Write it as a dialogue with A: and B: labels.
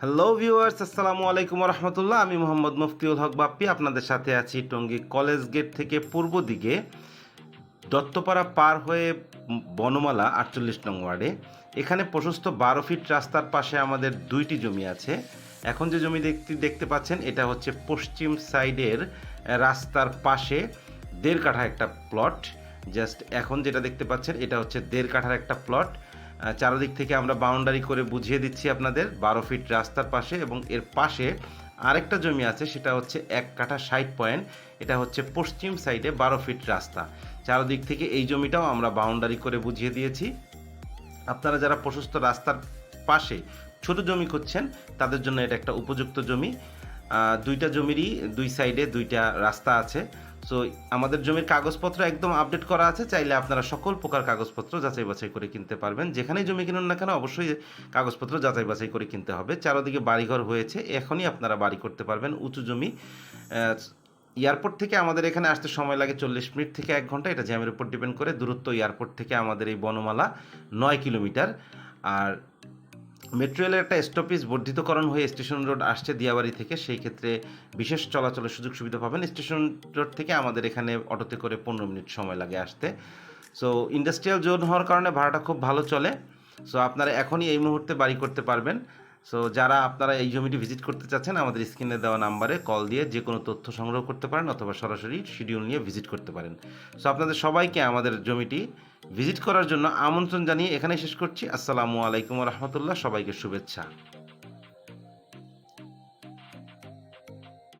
A: Hello viewers আসসালামু আলাইকুম রহমতুল্লাহ আমি মোহাম্মদ মুফতিউল হক বাপ্পি, আপনাদের সাথে আছি টঙ্গী কলেজ গেট থেকে পূর্ব দিকে। দত্তপাড়া পার হয়ে বনমালা, আটচল্লিশ নং ওয়ার্ডে। এখানে প্রশস্ত বারো ফিট রাস্তার পাশে আমাদের দুইটি জমি আছে। এখন যে জমি দেখতে দেখতে পাচ্ছেন, এটা হচ্ছে পশ্চিম সাইডের রাস্তার পাশে দেড় কাঠা একটা প্লট। জাস্ট এখন যেটা দেখতে পাচ্ছেন, এটা হচ্ছে দেড় কাঠার একটা প্লট। চারদিক থেকে আমরা বাউন্ডারি করে বুঝিয়ে দিচ্ছি আপনাদের বারো ফিট রাস্তার পাশে এবং এর পাশে আরেকটা জমি আছে, সেটা হচ্ছে এক কাঠা ষাট পয়েন্ট এটা হচ্ছে পশ্চিম সাইডে বারো ফিট রাস্তা। চারদিক থেকে এই জমিটাও আমরা বাউন্ডারি করে বুঝিয়ে দিয়েছি। আপনারা যারা প্রশস্ত রাস্তার পাশে ছোট জমি খুঁজছেন, তাদের জন্য এটা একটা উপযুক্ত জমি। দুইটা জমিরই দুই সাইডে দুইটা রাস্তা আছে। সো আমাদের জমির কাগজপত্র একদম আপডেট করা আছে, চাইলে আপনারা সকল প্রকার কাগজপত্র যাচাই বাছাই করে কিনতে পারবেন। যেখানেই জমি কিনুন না কেন, অবশ্যই কাগজপত্র যাচাই বাছাই করে কিনতে হবে। চারোদিকে বাড়িঘর হয়েছে, এখনই আপনারা বাড়ি করতে পারবেন উঁচু জমি। এয়ারপোর্ট থেকে আমাদের এখানে আসতে সময় লাগে চল্লিশ মিনিট থেকে এক ঘণ্টা। এটা জ্যামের উপর ডিপেন্ড করে। দূরত্ব এয়ারপোর্ট থেকে আমাদের এই বনমালা নয় কিলোমিটার। আর মেট্রো রেলের একটা স্টপেজ বর্ধিতকরণ হয়ে স্টেশন রোড আসছে দিয়াবাড়ি থেকে, সেই ক্ষেত্রে বিশেষ চলাচলের সুযোগ সুবিধা পাবেন স্টেশন রোড থেকে আমাদের এখানে অটোতে করে পনেরো মিনিট সময় লাগে আসতে। সো ইন্ডাস্ট্রিয়াল জোন হওয়ার কারণে ভাড়াটা খুব ভালো চলে। সো আপনারা এখনই এই মুহূর্তে বাড়ি করতে পারবেন। সো যারা আপনারা এই জমিটি ভিজিট করতে চাচ্ছেন, আমাদের স্ক্রিনে দেওয়া নাম্বারে কল দিয়ে যে কোনো তথ্য সংগ্রহ করতে পারেন অথবা সরাসরি শিডিউল নিয়ে ভিজিট করতে পারেন। সো আপনাদের সবাইকে আমাদের জমিটি ভিজিট করার জন্য আমন্ত্রণ জানিয়ে এখানেই শেষ করছি। আসসালামু আলাইকুম রহমতুল্লাহ। সবাইকে শুভেচ্ছা।